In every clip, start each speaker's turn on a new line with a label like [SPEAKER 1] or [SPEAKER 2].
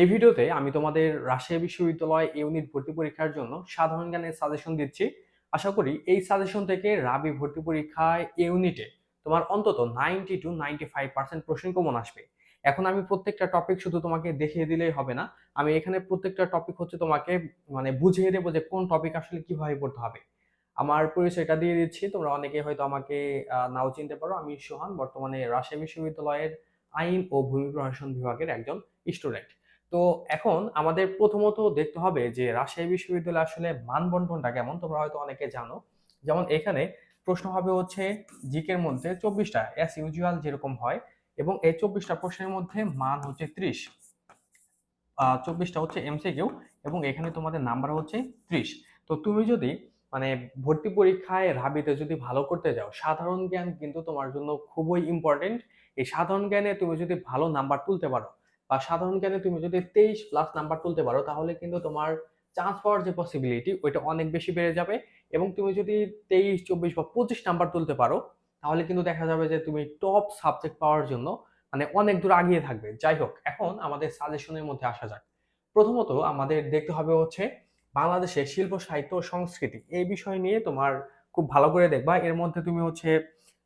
[SPEAKER 1] এই ভিডিওতে আমি তোমাদের রাজশাহী বিশ্ববিদ্যালয় ইউনিট ভর্তি পরীক্ষার জন্য সাধারণ জ্ঞানের সাজেশন দিচ্ছি। আশা করি এই সাজেশন থেকে রাবি ভর্তি পরীক্ষায় ইউনিটে তোমার অন্তত ninety two ninety five percent প্রশ্ন কমন আসবে। এখন আমি প্রত্যেকটা টপিক শুধু তোমাকে দেখিয়ে দিলেই হবে না, আমি এখানে প্রত্যেকটা টপিক হচ্ছে তোমাকে মানে বুঝিয়ে দেবো যে কোন টপিক আসলে কীভাবে পড়তে হবে। আমার পরিচয়টা দিয়ে দিচ্ছি, তোমরা অনেকে হয়তো আমাকে নাও চিনতে পারো, আমি সোহান, বর্তমানে রাজশাহী বিশ্ববিদ্যালয়ের আইন ও ভূমি প্রশাসন বিভাগের একজন স্টুডেন্ট তো এখন আমাদের প্রথমত দেখতে হবে যে রাজশাহী বিশ্ববিদ্যালয় আসলে মানবন্টনটা কেমন, তোমরা হয়তো অনেকে জানো। যেমন এখানে প্রশ্ন হবে হচ্ছে জিকের মধ্যে চব্বিশটা অ্যাস ইউজুয়াল যেরকম হয়, এবং এই চব্বিশটা প্রশ্নের মধ্যে মান হচ্ছে ত্রিশ। চব্বিশটা হচ্ছে এমসিকিউ এবং এখানে তোমাদের নাম্বার হচ্ছে ত্রিশ। তো তুমি যদি মানে ভর্তি পরীক্ষায় রাবিতে যদি ভালো করতে যাও, সাধারণ জ্ঞান কিন্তু তোমার জন্য খুবই ইম্পর্টেন্ট এই সাধারণ জ্ঞানে তুমি যদি ভালো নাম্বার তুলতে পারো বা সাধারণ জ্ঞানে তুমি যদি তেইশ প্লাস নাম্বার তুলতে পারো, তাহলে কিন্তু তোমার চান্স পাওয়ার যে পসিবিলিটি ওইটা অনেক বেশি বেড়ে যাবে। এবং তুমি যদি তেইশ, চব্বিশ বা পঁচিশ নাম্বার তুলতে পারো, তাহলে কিন্তু দেখা যাবে যে তুমি টপ সাবজেক্ট পাওয়ার জন্য মানে অনেক দূর আগিয়ে থাকবে। যাই হোক, এখন আমাদের সাজেশনের মধ্যে আসা যাক। প্রথমত আমাদের দেখতে হবে হচ্ছে বাংলাদেশের শিল্প, সাহিত্য সংস্কৃতি। এই বিষয় নিয়ে তোমার খুব ভালো করে দেখবা। এর মধ্যে তুমি হচ্ছে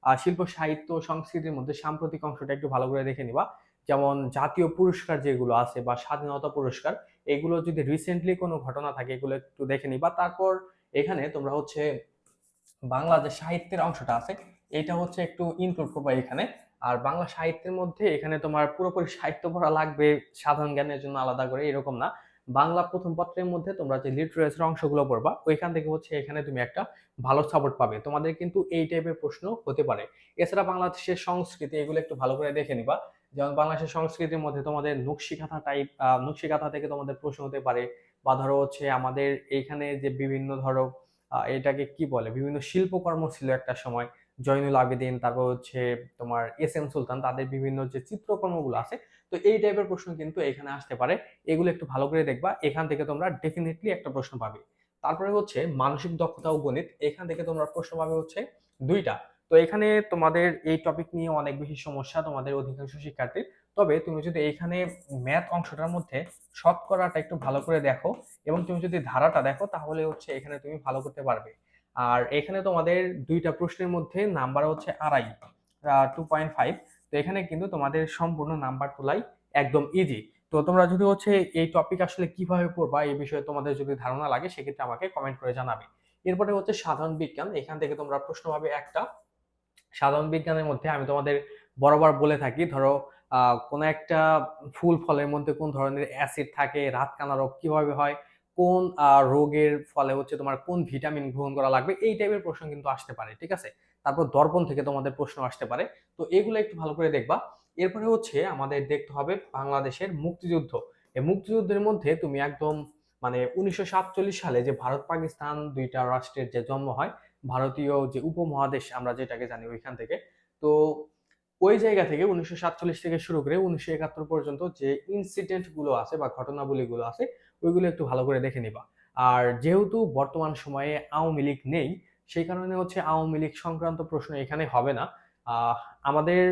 [SPEAKER 1] শিল্প, সাহিত্য সংস্কৃতির মধ্যে সাম্প্রতিক অংশটা একটু ভালো করে দেখে নিবা। যেমন জাতীয় পুরস্কার যেগুলো আছে বা স্বাধীনতা পুরস্কার, এগুলো যদি রিসেন্টলি কোনো ঘটনা থাকে, এগুলো একটু দেখে নিবা। তারপর এখানে তোমরা হচ্ছে বাংলাদেশ সাহিত্যের অংশটা আছে, এটা হচ্ছে একটু ইনক্লুড করবা এখানে। আর বাংলা সাহিত্যের মধ্যে এখানে তোমার পুরোপুরি সাহিত্য পড়া লাগবে, সাধারণ জ্ঞানের জন্য আলাদা করে, এরকম না। বাংলা প্রথম পত্রের মধ্যে তোমরা যে লিটারেচার অংশগুলো পড়বা, ওইখান থেকে হচ্ছে এখানে তুমি একটা ভালো সাপোর্ট পাবে। তোমাদের কিন্তু এই টাইপের প্রশ্ন হতে পারে। এছাড়া বাংলাদেশের সংস্কৃতি, এগুলো একটু ভালো করে দেখে নিবা। যেমন বাংলাদেশের সংস্কৃতির মধ্যে তোমাদের নকশিকাঁথা টাইপ নকশিকাঁথা থেকে তোমাদের প্রশ্ন হতে পারে বা ধরো হচ্ছে আমাদের এইখানে যে বিভিন্ন ধরো এটাকে কি বলে, বিভিন্ন শিল্পকর্ম ছিল একটা সময়, জয়নুল আবেদিন, তারপর হচ্ছে তোমার এস এম সুলতান, তাদের বিভিন্ন যে চিত্রকর্মগুলো আছে, তো এই টাইপের প্রশ্ন কিন্তু এখানে আসতে পারে। এগুলো একটু ভালো করে দেখবা, এখান থেকে তোমরা ডেফিনেটলি একটা প্রশ্ন পাবে। তারপরে হচ্ছে মানসিক দক্ষতা ও গণিত, এখান থেকে তোমরা প্রশ্ন পাবে হচ্ছে দুইটা। তো এখানে তোমাদের এই টপিক নিয়ে অনেক বেশি সমস্যা তোমাদের অধিকাংশ শিক্ষার্থীর। তবে তুমি যদি এইখানে ম্যাথ অংশটার মধ্যে শতকরাটা একটু ভালো করে দেখো এবং তুমি যদি ধারাটা দেখো তাহলে হচ্ছে এখানে তুমি ভালো করতে পারবে। আর এখানে তোমাদের দুইটা প্রশ্নের মধ্যে নাম্বার হচ্ছে আড়াই টু পয়েন্ট ফাইভ তো এখানে কিন্তু তোমাদের সম্পূর্ণ নাম্বার তোলাই একদম ইজি তো তোমরা যদি হচ্ছে এই টপিক আসলে কীভাবে পড়বা এই বিষয়ে তোমাদের যদি ধারণা লাগে সেক্ষেত্রে আমাকে কমেন্ট করে জানাবে। এরপরে হচ্ছে সাধারণ বিজ্ঞান, এখান থেকে তোমরা প্রশ্ন পাবে একটা সাধারণ বিজ্ঞানের মধ্যে আমি তোমাদের বরাবর বলে থাকি, ধরো কোনো একটা ফুল ফলের মধ্যে কোন ধরনের অ্যাসিড থাকে রাতকানা রোগ কীভাবে হয়, কোন রোগের ফলে হচ্ছে তোমার কোন ভিটামিন গ্রহণ করা লাগবে, এই টাইপের প্রশ্ন কিন্তু আসতে পারে, ঠিক আছে? তারপর দর্পণ থেকে তোমাদের প্রশ্ন আসতে পারে, তো এগুলো একটু ভালো করে দেখবা। এরপরে হচ্ছে আমাদের দেখতে হবে বাংলাদেশের মুক্তিযুদ্ধ। এই মুক্তিযুদ্ধের মধ্যে তুমি একদম মানে উনিশশো সাতচল্লিশ সালে যে ভারত পাকিস্তান দুইটা রাষ্ট্রের যে জন্ম হয় ভারতীয় যে উপমহাদেশ, আমরা যেটাকে জানি ওইখান থেকে। তো ওই জায়গা থেকে উনিশশো সাতচল্লিশ থেকে শুরু করে উনিশশো একাত্তর পর্যন্ত যে ইনসিডেন্টগুলো আছে বা ঘটনাবলীগুলো আছে, ওইগুলো একটু ভালো করে দেখে নিবা। আর যেহেতু বর্তমান সময়ে আওয়ামী লীগ নেই, সেই কারণে হচ্ছে আওয়ামী লীগ সংক্রান্ত প্রশ্ন এখানে হবে না। আমাদের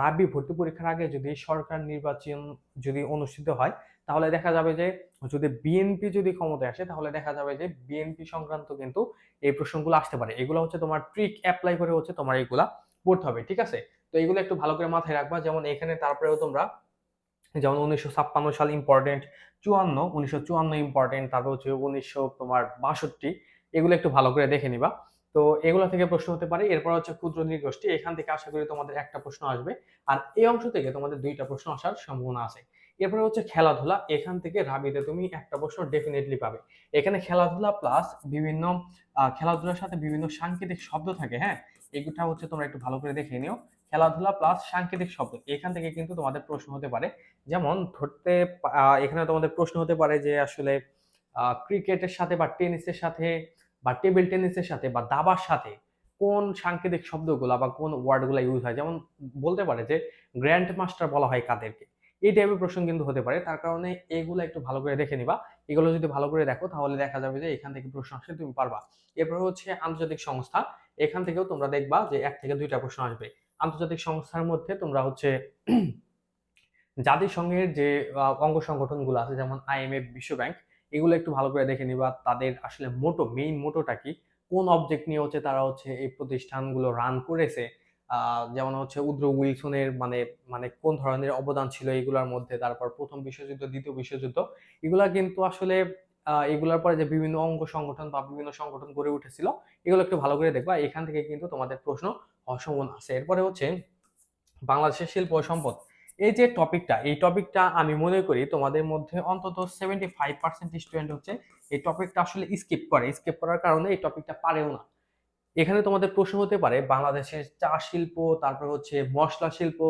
[SPEAKER 1] রাবি ভর্তি পরীক্ষার আগে যদি সরকার নির্বাচন যদি অনুষ্ঠিত হয় তাহলে দেখা যাবে যে, যদি বিএনপি যদি ক্ষমতায় আসে, তাহলে দেখা যাবে যে বিএনপি সংক্রান্ত কিন্তু এই প্রশ্নগুলো আসতে পারে। এগুলো হচ্ছে তোমার ট্রিক অ্যাপ্লাই করে হচ্ছে তোমার এগুলা পড়তে হবে, ঠিক আছে? তো এগুলো একটু ভালো করে মাথায় রাখবা। যেমন এখানে তারপরেও তোমরা, যেমন উনিশশো ছাপ্পান্ন সাল ইম্পর্টেন্ট চুয়ান্ন, উনিশশো চুয়ান্ন ইম্পর্টেন্ট তারপর হচ্ছে উনিশশো তোমার বাষট্টি, এগুলো একটু ভালো করে দেখে নিবা। তো এগুলো থেকে প্রশ্ন হতে পারে। এরপর হচ্ছে ক্ষুদ্র নৃগোষ্ঠী, এখান থেকে আশা করি তোমাদের একটা প্রশ্ন আসবে। আর এই অংশ থেকে তোমাদের দুইটা প্রশ্ন আসার সম্ভাবনা আছে। এরপরে হচ্ছে খেলাধুলা, এখান থেকে রাবিতে তুমি একটা প্রশ্ন ডেফিনেটলি পাবে। এখানে খেলাধুলা প্লাস বিভিন্ন খেলাধুলার সাথে বিভিন্ন সাংকেতিক শব্দ থাকে হ্যাঁ? এগুলা হচ্ছে তোমরা একটু ভালো করে দেখে নিও। খেলাধুলা প্লাস সাংকেতিক শব্দ, এখান থেকে কিন্তু তোমাদের প্রশ্ন হতে পারে। যেমন ধরতে এখানে তোমাদের প্রশ্ন হতে পারে যে আসলে ক্রিকেটের সাথে বা টেনিসের সাথে বা টেবিল টেনিসের সাথে বা দাবার সাথে কোন সাংকেতিক শব্দগুলা বা কোন ওয়ার্ডগুলা ইউজ হয়? যেমন বলতে পারে যে গ্র্যান্ড মাস্টার বলা হয় কাদেরকে। এই টাইপের প্রশ্ন কিন্তু হতে পারে। তার কারণে এগুলো একটু ভালো করে দেখে নিবা। এগুলো যদি ভালো করে দেখো, তাহলে দেখা যাবে যে এখান থেকে প্রশ্ন আসলে তুমি পারবা। এরপর হচ্ছে আন্তর্জাতিক সংস্থা। এখান থেকেও তোমরা দেখবা যে এক থেকে দুইটা প্রশ্ন আসবে। আন্তর্জাতিক সংস্থার মধ্যে তোমরা হচ্ছে জাতিসংঘের যে অঙ্গ সংগঠনগুলো আছে, যেমন আইএমএফ বিশ্ব ব্যাংক এগুলো একটু ভালো করে দেখে নিবা। তাদের আসলে মোটো মেইন মোটোটা কি? কোন অবজেক্ট নিয়ে হচ্ছে তারা হচ্ছে এই প্রতিষ্ঠানগুলো রান করেছে? যেমন হচ্ছে উদ্র উইলসনের মানে মানে কোন ধরনের অবদান ছিল এগুলোর মধ্যে, তারপর প্রথম বিশ্বযুদ্ধ, দ্বিতীয় বিশ্বযুদ্ধ, এগুলা কিন্তু আসলে এগুলোর পরে যে বিভিন্ন অঙ্গ সংগঠন বা বিভিন্ন সংগঠন গড়ে উঠেছিল, এগুলো একটু ভালো করে দেখবা, এখান থেকে কিন্তু তোমাদের প্রশ্ন সম্ভাবনা আছে। এরপরে হচ্ছে বাংলাদেশের শিল্প সম্পদ। এই যে টপিকটা, এই টপিকটা আমি মনে করি তোমাদের মধ্যে অন্তত সেভেন্টি ফাইভ পার্সেন্ট স্টুডেন্ট হচ্ছে, এই টপিকটা আসলে স্কিপ করে। স্কিপ করার কারণে এই টপিকটা পারেও না। এখানে তোমাদের প্রশ্ন হতে পারে, বাংলাদেশের চা শিল্প, তারপর হচ্ছে মশলা শিল্প,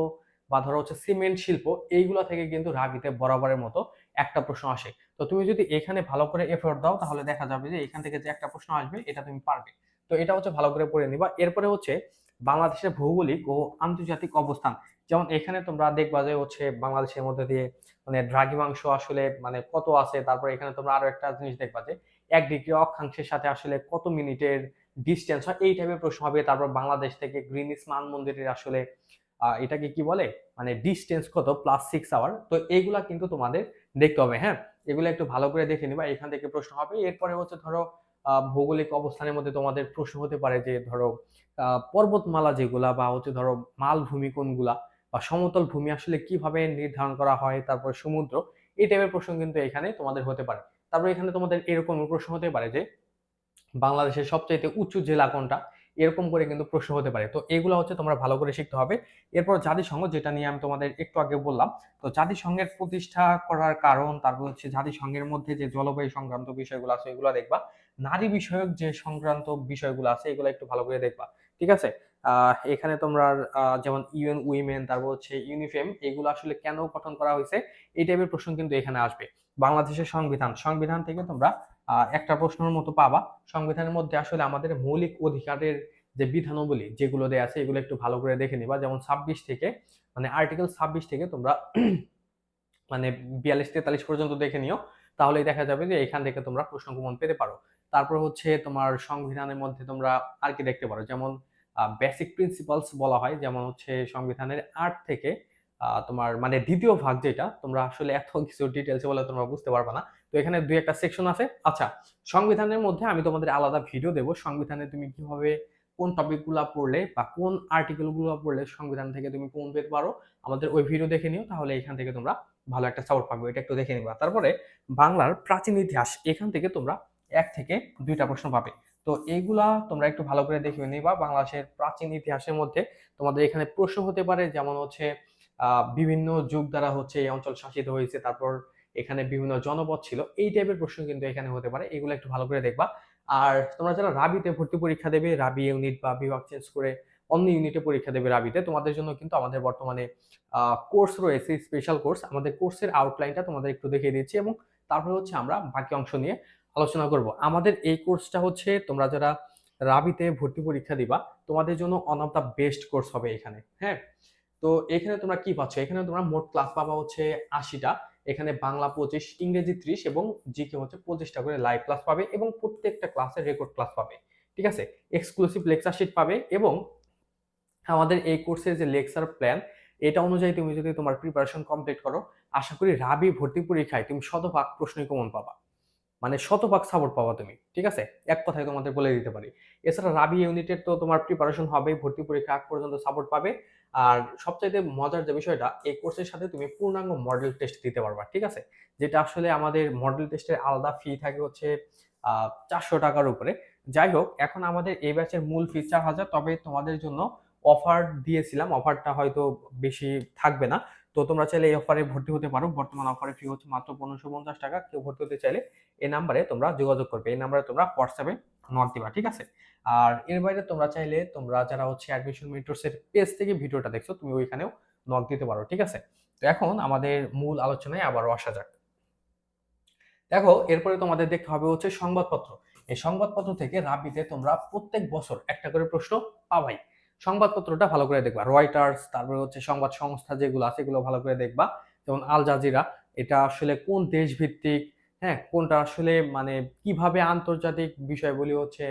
[SPEAKER 1] বা ধরো হচ্ছে সিমেন্ট শিল্প, এইগুলা থেকে কিন্তু রাবিতে বরাবরের মতো একটা প্রশ্ন আসে। তো তুমি যদি এখানে ভালো করে এফোর্ট দাও, তাহলে দেখা যাবে যে এখান থেকে যে একটা প্রশ্ন আসবে, এটা তুমি পারবে। তো এটা হচ্ছে ভালো করে পড়ে নিবা। এরপরে হচ্ছে বাংলাদেশের ভৌগোলিক ও আন্তর্জাতিক অবস্থান। যেমন এখানে তোমরা দেখবা যে হচ্ছে বাংলাদেশের মধ্যে দিয়ে মানে দ্রাঘিমাংশ আসলে মানে কত আছে, তারপর এখানে তোমরা আরও একটা জিনিস দেখবা যে এক ডিগ্রি অক্ষাংশের সাথে আসলে কত মিনিটের ডিস্টেন্স হয়, এই টাইপের প্রশ্ন হবে। তারপর বাংলাদেশ থেকে গ্রিনিস মান মন্দিরের আসলে এটাকে কি বলে? মানে ডিস্টেন্স কত? প্লাস সিক্স আওয়ার তো এইগুলা কিন্তু তোমাদের দেখতে হবে হ্যাঁ? এগুলো একটু ভালো করে দেখে নিবা, এখান থেকে প্রশ্ন হবে। এরপরে হচ্ছে ধরো ভৌগোলিক অবস্থানের মধ্যে তোমাদের প্রশ্ন হতে পারে যে ধরো পর্বতমালা যেগুলা বা হচ্ছে ধরো, মালভূমি কোনগুলা বা সমতল ভূমি আসলে কীভাবে নির্ধারণ করা হয়, তারপর সমুদ্র, এই টাইপের প্রশ্ন কিন্তু এখানে তোমাদের হতে পারে। তারপর এখানে তোমাদের এরকম প্রশ্ন হতে পারে যে বাংলাদেশের সবচাইতে উঁচু জেলা কোনটা? এরকম করে কিন্তু প্রশ্ন হতে পারে। তো এগুলো হচ্ছে তোমরা ভালো করে শিখতে হবে। এরপর জাতিসংঘ, যেটা নিয়ে আমি তোমাদের একটু আগে বললাম, তো জাতিসংঘের প্রতিষ্ঠা করার কারণ, তারপর হচ্ছে জাতিসংঘের মধ্যে যে জলবায়ু সংক্রান্ত বিষয়গুলো আছে, এগুলো দেখবা। নারী বিষয়ক যে সংক্রান্ত বিষয়গুলো আছে, এগুলো একটু ভালো করে দেখবা। ঠিক আছে? এখানে তোমরা যেমন ইউএন উইমেন, তারপর হচ্ছে ইউনিফেম, এগুলো আসলে কেন গঠন করা হয়েছে? এই টাইপের প্রশ্ন কিন্তু এখানে আসবে। বাংলাদেশের সংবিধান সংবিধান থেকে তোমরা একটা প্রশ্নের মতো পাবা। সংবিধানের মধ্যে আসলে আমাদের মৌলিক অধিকারের যে বিধানাবলী যেগুলো দেয়া আছে, এগুলো একটু ভালো করে দেখে নিবা। যেমন ছাব্বিশ থেকে মানে আর্টিকেল ছাব্বিশ থেকে তোমরা মানে বিয়াল্লিশ, তেতাল্লিশ পর্যন্ত দেখে নিও। তাহলেই দেখা যাবে যে এখান থেকে তোমরা প্রশ্ন কমন পেতে পারো। তারপর হচ্ছে তোমার সংবিধানের মধ্যে তোমরা আর কি দেখতে পারো? যেমন বেসিক প্রিন্সিপালস বলা হয়। যেমন হচ্ছে সংবিধানের আট থেকে তোমার মানে দ্বিতীয় ভাগ যেটা, তোমরা আসলে এত কিছু ডিটেলসে বলে তোমরা বুঝতে পারবে না। তো এখানে দুই একটা সেকশন আছে। আচ্ছা সংবিধানের মধ্যে আমি তোমাদের আলাদা ভিডিও দেবো। সংবিধানে তুমি কীভাবে কোন টপিকগুলো পড়লে বা কোন আর্টিকেলগুলো পড়লে সংবিধান থেকে তুমি কোন পেতে পারো, আমাদের ওই ভিডিও দেখে নিও, তাহলে এখান থেকে তোমরা ভালো একটা সাপোর্ট পাবে। এটা একটু দেখে নিবা। তারপরে বাংলার প্রাচীন ইতিহাস, এখান থেকে তোমরা এক থেকে দুইটা প্রশ্ন পাবে। তো এইগুলা তোমরা একটু ভালো করে দেখে নিবা। বাংলাদেশের প্রাচীন ইতিহাসের মধ্যে তোমাদের এখানে প্রশ্ন হতে পারে, যেমন হচ্ছে বিভিন্ন যুগ দ্বারা হচ্ছে এই অঞ্চল শাসিত হয়েছে, তারপর এখানে বিভিন্ন জনপদ ছিল। এই টাইপের প্রশ্ন কিন্তু এখানে হতে পারে। এগুলো একটু ভালো করে দেখবা। আর তোমরা যারা রাবিতে ভর্তি পরীক্ষা দেবে, রাবি ইউনিট বা বিভাগ চেঞ্জ করে অন্য ইউনিটে পরীক্ষা দেবে রাবিতে, তোমাদের জন্য কিন্তু আমাদের বর্তমানে কোর্স রয়েছে স্পেশাল কোর্স আমাদের কোর্সের আউটলাইনটা তোমাদের একটু দেখিয়ে দিচ্ছি এবং তারপরে হচ্ছে আমরা বাকি অংশ নিয়ে আলোচনা করব। আমাদের এই কোর্সটা হচ্ছে তোমরা যারা রাবিতে ভর্তি পরীক্ষা দিবা, তোমাদের জন্য one of the best course হবে এখানে। হ্যাঁ? তো এখানে তোমরা কি পাচ্ছ? এখানে তোমরা মোট ক্লাস পাবা হচ্ছে আশিটা। এখানে বাংলা পঁচিশ, ইংরেজি ত্রিশ এবং জিকে হচ্ছে পঁচিশটা করে লাইভ ক্লাস পাবে এবং প্রত্যেকটা ক্লাসে রেকর্ড ক্লাস পাবে, ঠিক আছে? এক্সক্লুসিভ লেকচার শিট পাবে এবং আমাদের এই কোর্সের যে লেকচার প্ল্যান এটা অনুযায়ী তুমি যদি তোমার প্রিপারেশন কমপ্লিট করো, আশা করি রাবি ভর্তি পরীক্ষায় তুমি শতভাগ প্রশ্নই কমন পাবা। মানে শতভাগ সাপোর্ট পাবা তুমি, ঠিক আছে? এক কথায় তোমাদের বলে দিতে পারি। এছাড়া রাবি ইউনিটের তো তোমার প্রিপারেশন হবে, ভর্তি পরীক্ষা আগ পর্যন্ত সাপোর্ট পাবে। আর সবচাইতে মজার যে বিষয়টা এই কোর্সের সাথে তুমি পূর্ণাঙ্গ মডেল টেস্ট দিতে পারবা, ঠিক আছে? যেটা আসলে আমাদের মডেল টেস্টের আলাদা ফি থাকে হচ্ছে চারশো টাকার উপরে। যাই হোক, এখন আমাদের এই ব্যাচের মূল ফি চার হাজার, তবে তোমাদের জন্য অফার দিয়েছিলাম। অফারটা হয়তো বেশি থাকবে না। তো তোমরা চাইলে এই অফারে ভর্তি হতে পারো। বর্তমান অফারে ফি হচ্ছে মাত্র পনেরোশো পঞ্চাশ টাকা। কেউ ভর্তি হতে চাইলে এই নাম্বারে তোমরা যোগাযোগ করবে। এই নাম্বারে তোমরা হোয়াটসঅ্যাপে নক দিবা, ঠিক আছে? আর এর বাইরে তোমরা চাইলে, তোমরা যারা হচ্ছে অ্যাডমিশন মেন্টরসের পেজ থেকে ভিডিওটা দেখছ, তুমি ওইখানেও নক দিতে পারো, ঠিক আছে? তো এখন আমাদের মূল আলোচনায় আবারও আসা যাক। দেখো, এরপরে তোমাদের দেখতে হবে হচ্ছে সংবাদপত্র। এই সংবাদপত্র থেকে রাবিতে তোমরা প্রত্যেক বছর একটা করে প্রশ্ন পাবাই। সংবাদপত্রটা ভালো করে দেখবা। রয়টার্স তারপরে হচ্ছে সংবাদ সংস্থা যেগুলো আছে, এগুলো ভালো করে দেখবা। যেমন আল জাজিরা এটা আসলে কোন দেশ ভিত্তিক হ্যাঁ কোনটা আসলে মানে কীভাবে আন্তর্জাতিক বিষয়গুলি হচ্ছে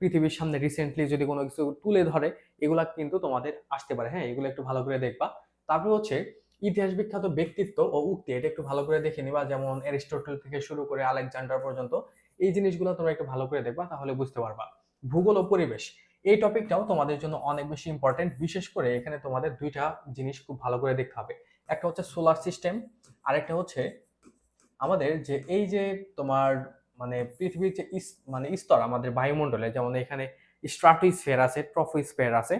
[SPEAKER 1] পৃথিবীর সামনে রিসেন্টলি যদি কোনো কিছু তুলে ধরে, এগুলা কিন্তু তোমাদের আসতে পারে। হ্যাঁ এগুলো একটু ভালো করে দেখবা। তারপরে হচ্ছে ইতিহাস বিখ্যাত ব্যক্তিত্ব ও উক্তি, এটা একটু ভালো করে দেখে নিবা। যেমন অ্যারিস্টটল থেকে শুরু করে আলেকজান্ডার পর্যন্ত এই জিনিসগুলো তোমরা একটু ভালো করে দেখবা, তাহলে বুঝতে পারবা। ভূগোল ও পরিবেশ, এই টপিকটাও তোমাদের জন্য অনেক বেশি ইম্পর্টেন্ট বিশেষ করে এখানে তোমাদের দুইটা জিনিস খুব ভালো করে দেখতে হবে। একটা হচ্ছে সোলার সিস্টেম আর একটা হচ্ছে আমাদের যে এই যে তোমার মানে পৃথিবীর যে মানে স্তর আমাদের বায়ুমণ্ডলে, যেমন এখানে স্ট্রাটোস্ফিয়ার আছে ট্রফোস্ফিয়ার আছে,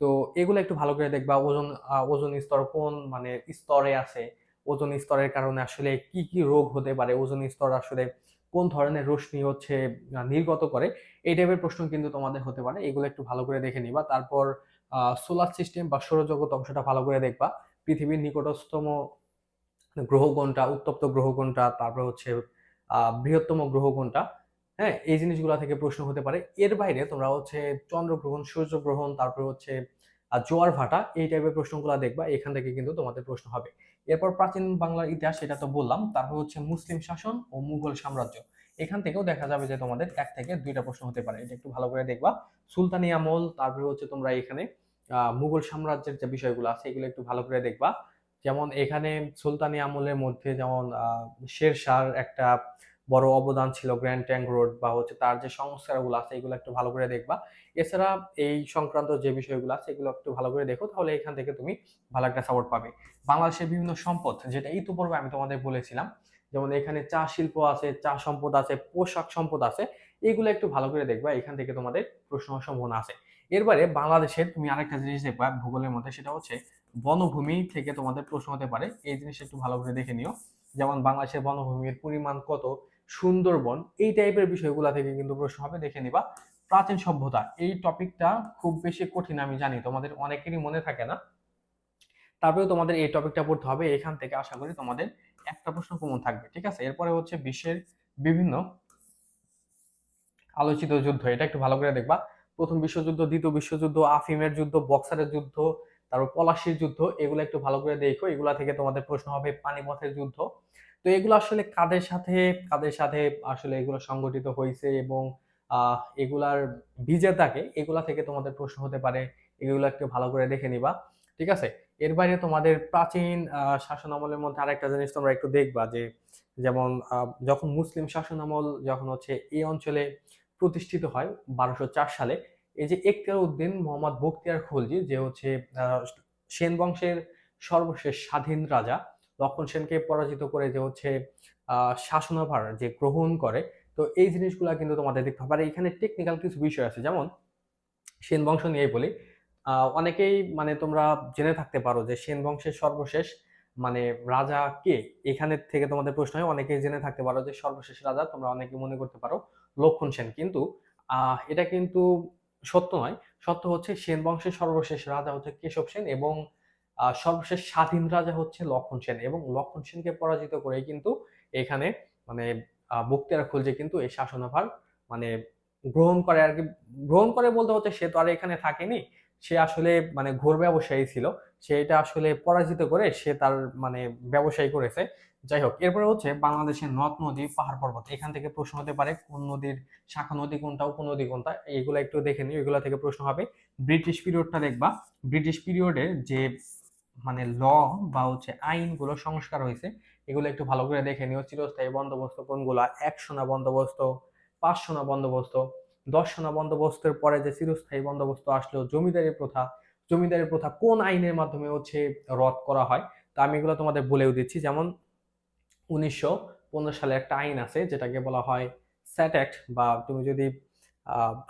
[SPEAKER 1] তো এগুলো একটু ভালো করে দেখবা, ওজন ওজন স্তর কোন মানে স্তরে আছে, ওজন স্তরের কারণে আসলে কি কি রোগ হতে পারে, ওজন স্তর আসলে কোন ধরনের রশ্মি হচ্ছে নির্গত করে, এই টাইপের প্রশ্ন কিন্তু তোমাদের হতে পারে, এগুলো একটু ভালো করে দেখে নিবা। তারপর সোলার সিস্টেম বা সৌরজগৎ অংশটা ভালো করে দেখবা, পৃথিবীর নিকটস্থম গ্রহ কোনটা উত্তপ্ত গ্রহ কোনটা তারপর হচ্ছে বৃহত্তম গ্রহ কোনটা হ্যাঁ এই জিনিসগুলো থেকে প্রশ্ন হতে পারে। এর বাইরে তোমরা হচ্ছে চন্দ্রগ্রহণ, সূর্যগ্রহণ, তারপর হচ্ছে জোয়ার ভাটা, এই টাইপের প্রশ্নগুলো দেখবা, এখান থেকে কিন্তু তোমাদের প্রশ্ন হবে। এরপর প্রাচীন বাংলার ইতিহাস সেটা তো বললাম, তারপর হচ্ছে মুসলিম শাসন ও মুঘল সাম্রাজ্য। এখান থেকেও দেখা যাবে যে তোমাদের এক থেকে দুইটা প্রশ্ন হতে পারে, এটা একটু ভালো করে দেখবা। সুলতানি আমল তারপরে হচ্ছে তোমরা এখানে মুঘল সাম্রাজ্যের যে বিষয়গুলো আছে, এগুলো একটু ভালো করে দেখবা। যেমন এখানে সুলতানি আমলের মধ্যে যেমন শের শাহর একটা বড় অবদান ছিল গ্র্যান্ড ট্যাঙ্ক রোড বা হচ্ছে তার যে সংস্কারগুলো আছে, এগুলো একটু ভালো করে দেখবা। এছাড়া এই সংক্রান্ত যে বিষয়গুলো আছে, এগুলো একটু ভালো করে দেখো, তাহলে এখান থেকে তুমি ভালো একটা সাপোর্ট পাবে। বাংলাদেশের বিভিন্ন সম্পদ, যেটা এই ইতিপূর্বে আমি তোমাদের বলেছিলাম, যেমন এখানে চা শিল্প আছে, চা সম্পদ আছে, পোশাক সম্পদ আছে, এগুলো একটু ভালো করে দেখবা, এখান থেকে তোমাদের প্রশ্ন সম্ভাবনা আছে। এরপরে বাংলাদেশের তুমি আরেকটা জিনিস দেখবা, ভূগোলের মধ্যে, সেটা হচ্ছে বনভূমি থেকে তোমাদের প্রশ্ন হতে পারে। এই জিনিসটা একটু ভালো করে দেখে নিও। যেমন বাংলাদেশের বনভূমির পরিমাণ কত, সুন্দরবন, এই টাইপের বিষয়গুলো থেকে কিন্তু প্রশ্ন হবে, দেখে নিবা। প্রাচীন সভ্যতা, এই টপিকটা খুব বেশি কঠিন, আমি জানি, তোমাদের অনেকেরই মনে থাকে না। তারপরেও তোমাদের এই টপিকটা পড়তে হবে, এখান থেকে আশা করি তোমাদের একটা প্রশ্ন কমন থাকবে, ঠিক আছে? এরপরে হচ্ছে বিশ্বের বিভিন্ন আলোচিত যুদ্ধ, এটা একটু ভালো করে দেখবা। প্রথম বিশ্বযুদ্ধ, দ্বিতীয় বিশ্বযুদ্ধ, আফিমের যুদ্ধ, বক্সারের যুদ্ধ তারপর পলাশির যুদ্ধ, এগুলো একটু ভালো করে দেখো। এগুলা থেকে তোমাদের প্রশ্ন হবে পানিপথের যুদ্ধ। তো এগুলো আসলে কাদের সাথে কাদের সাথে আসলে এগুলো সংগঠিত হয়েছে এবং এগুলার বিজেতাকে এগুলা থেকে তোমাদের প্রশ্ন হতে পারে। এগুলো একটু ভালো করে দেখে নিবা। ঠিক আছে? এর বাইরে তোমাদের প্রাচীন শাসন আমলের মধ্যে আরেকটা জিনিস তোমরা একটু দেখবা যে, যেমন যখন মুসলিম শাসন আমল যখন হচ্ছে এই অঞ্চলে প্রতিষ্ঠিত হয় বারোশো সালে এই যে এখতিয়ার উদ্দিন মোহাম্মদ বখতিয়ার খলজি, যে হচ্ছে সেন বংশের সর্বশেষ স্বাধীন রাজা, লক্ষণ সেনকে পরাজিত করে যে হচ্ছে শাসনভার যে গ্রহণ করে, তো এই জিনিসগুলো কিন্তু তোমাদের দেখতে হবে। আর এখানে টেকনিক্যাল কিছু বিষয় আছে। যেমন, সেন বংশ নিয়ে বলি অনেকেই মানে তোমরা জেনে থাকতে পারো যে সেন বংশের সর্বশেষ মানে রাজা কে? এখানে থেকে তোমাদের প্রশ্ন হয়, অনেকেই জেনে থাকতে পারো যে সর্বশেষ রাজা তোমরা অনেকে মনে করতে পারো লক্ষণ সেন। কিন্তু এটা কিন্তু সত্য নয়। সত্য হচ্ছে সেন বংশের সর্বশেষ রাজা হচ্ছে কেশব সেন এবং সর্বশেষ স্বাধীন রাজা হচ্ছে লক্ষণ সেন এবং লক্ষণ সেনকে পরাজিত করে কিন্তু এখানে মানে বক্তিয়ার খুলছে কিন্তু এই শাসনভার মানে গ্রহণ করে আর কি। গ্রহণ করে বলতে হচ্ছে সে তো আর এখানে থাকেনি। সে আসলে মানে ঘোর ব্যবসায়ী ছিল। সে এটা আসলে পরাজিত করে সে তার মানে ব্যবসায়ী করেছে। যাই হোক এরপরে হচ্ছে বাংলাদেশের নদ নদী, পাহাড় পর্বত। এখান থেকে প্রশ্ন হতে পারে কোন নদীর শাখা নদী কোনটা, উপনদী কোনটা, এইগুলো একটু দেখে নিই এগুলো থেকে প্রশ্ন হবে। ব্রিটিশ পিরিয়ডটা দেখবা। ব্রিটিশ পিরিয়ডের যে মানে ল বা হচ্ছে আইনগুলো সংস্কার হয়েছে, এগুলো একটু ভালো করে দেখে নিও। চিরস্থায়ী বন্দোবস্ত কোনগুলো? এক সোনা বন্দোবস্ত? পাঁচ সোনা বন্দোবস্ত? দশ সোনা বন্দোবস্তের পরে যে চিরস্থায়ী বন্দোবস্ত আসলো, জমিদারি প্রথা জমিদারি প্রথা কোন আইনের মাধ্যমে হচ্ছে রদ করা হয়? তা আমি এগুলো তোমাদের বলেও দিচ্ছি। যেমন উনিশশো পনেরো সালে একটা আইন আছে, যেটাকে বলা হয় স্যাট অ্যাক্ট বা তুমি যদি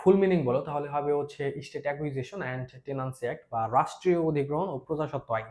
[SPEAKER 1] ফুল মিনিং বলো, তাহলে হবে হচ্ছে state acquisition and tenancy act বা রাষ্ট্রীয় অধিগ্রহণ ও প্রজাসত্ব আইন।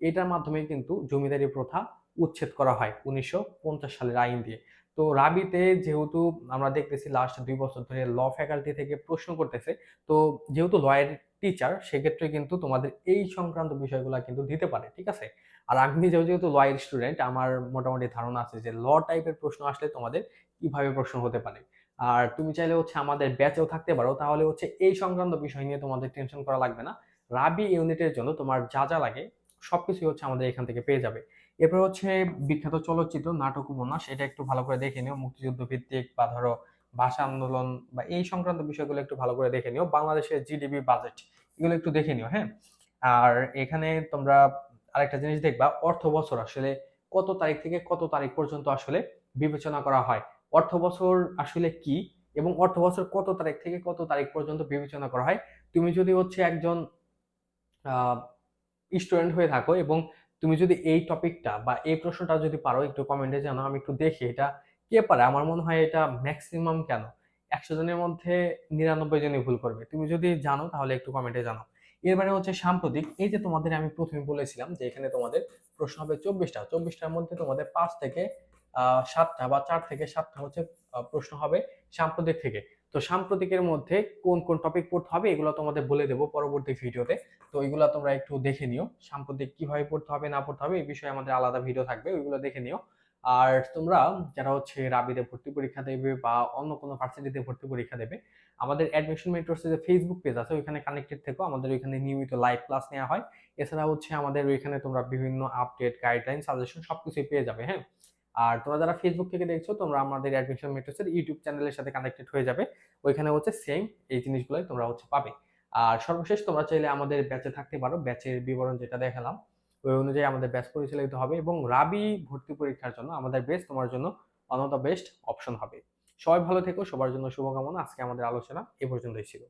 [SPEAKER 1] এটার মাধ্যমে কিন্তু জমিদারি প্রথা উচ্ছেদ করা হয় উনিশশো পঞ্চাশ সালের আইন দিয়ে। তো রাবিতে যেহেতু আমরা দেখতেছি লাস্ট দুই বছর ধরে ল ফ্যাকাল্টি থেকে প্রশ্ন করতেছে, তো যেহেতু লয়ের টিচার সেক্ষেত্রে কিন্তু তোমাদের এই সংক্রান্ত বিষয়গুলো কিন্তু দিতে পারে, ঠিক আছে? আর আমি যেহেতু লয়ের স্টুডেন্ট আমার মোটামুটি ধারণা আছে যে ল টাইপের প্রশ্ন আসলে তোমাদের কীভাবে প্রশ্ন হতে পারে। আর তুমি চাইলে হচ্ছে আমাদের ব্যাচেও থাকতে পারো, তাহলে হচ্ছে এই সংক্রান্ত বিষয় নিয়ে তোমাদের টেনশন করা লাগবে না। রাবি ইউনিটের জন্য তোমার যা যা লাগে, সবকিছুই হচ্ছে আমাদের এখান থেকে পেয়ে যাবে। এরপর হচ্ছে বিখ্যাত চলচ্চিত্র নাটক উপন্যাস, এটা একটু ভালো করে দেখে নিও। মুক্তিযুদ্ধ ভিত্তিক বা ধরো ভাষা আন্দোলন বা এই সংক্রান্ত বিষয়গুলো একটু ভালো করে দেখে নিও। বাংলাদেশের জিডিপি বাজেট এগুলো একটু দেখে নিও হ্যাঁ? আর এখানে তোমরা আরেকটা জিনিস দেখবা, অর্থ বছর আসলে কত তারিখ থেকে কত তারিখ পর্যন্ত আসলে বিবেচনা করা হয়? অর্থ বছর আসলে কি এবং অর্থ বছর কত তারিখ থেকে কত তারিখ পর্যন্ত বিবেচনা করা হয়? তুমি যদি হচ্ছে একজন স্টুডেন্ট হয়ে থাকো এবং তুমি যদি এই টপিকটা বা এই প্রশ্নটা যদি পারো একটু কমেন্টে জানো আমি একটু দেখি এটা কে পারে? আমার মনে হয় এটা ম্যাক্সিমাম কেন? একশো জনের মধ্যে নিরানব্বই জনই ভুল করবে। তুমি যদি জানো তাহলে একটু কমেন্টে জানো এরবারে হচ্ছে সাম্প্রতিক, এই যে তোমাদের আমি প্রথমে বলেছিলাম যে এখানে তোমাদের প্রশ্ন হবে চব্বিশটা, চব্বিশটার মধ্যে তোমাদের পাঁচ থেকে সাতটা বা চার থেকে সাতটা হচ্ছে প্রশ্ন হবে সাম্প্রতিক থেকে। তো সাম্প্রতিকের মধ্যে কোন কোন টপিক পড়তে হবে এগুলো তোমাদের বলে দেবো পরবর্তী ভিডিওতে। তো এগুলো তোমরা একটু দেখে নিও, সাম্প্রতিক কীভাবে পড়তে হবে, না পড়তে হবে, এই বিষয়ে আমাদের আলাদা ভিডিও থাকবে, ওইগুলো দেখে নিও। আর তোমরা যারা হচ্ছে রাবিতে ভর্তি পরীক্ষা দেবে বা অন্য কোনো ভার্সিটিতে ভর্তি পরীক্ষা দেবে, আমাদের অ্যাডমিশন মেট্রোসের যে ফেসবুক পেজ আছে, ওইখানে কানেক্টেড থেকো। আমাদের ওইখানে নিয়মিত লাইভ ক্লাস নেওয়া হয়। এছাড়া হচ্ছে আমাদের ওইখানে তোমরা বিভিন্ন আপডেট গাইডলাইন সাজেশন সবকিছুই পেয়ে যাবে হ্যাঁ? আর তোমরা যারা ফেসবুক থেকে দেখছ, তোমরা আমাদের অ্যাডমিশন মেট্রোসের ইউটিউব চ্যানেলের সাথে কানেক্টেড হয়ে যাবে। ওইখানে হচ্ছে সেম এই জিনিসগুলোই তোমরা হচ্ছে পাবে। আর সর্বশেষ তোমরা চাইলে আমাদের ব্যাচে থাকতে পারো। ব্যাচের বিবরণ যেটা দেখালাম ওই অনুযায়ী আমাদের ব্যাচ পরিচালিত হবে এবং রাবি ভর্তি পরীক্ষার জন্য আমাদের বেস্ট তোমার জন্য অন দ্য বেস্ট অপশন হবে। সবাই ভালো থেকো, সবার জন্য শুভকামনা। আজকে আমাদের আলোচনা এ পর্যন্তই ছিল।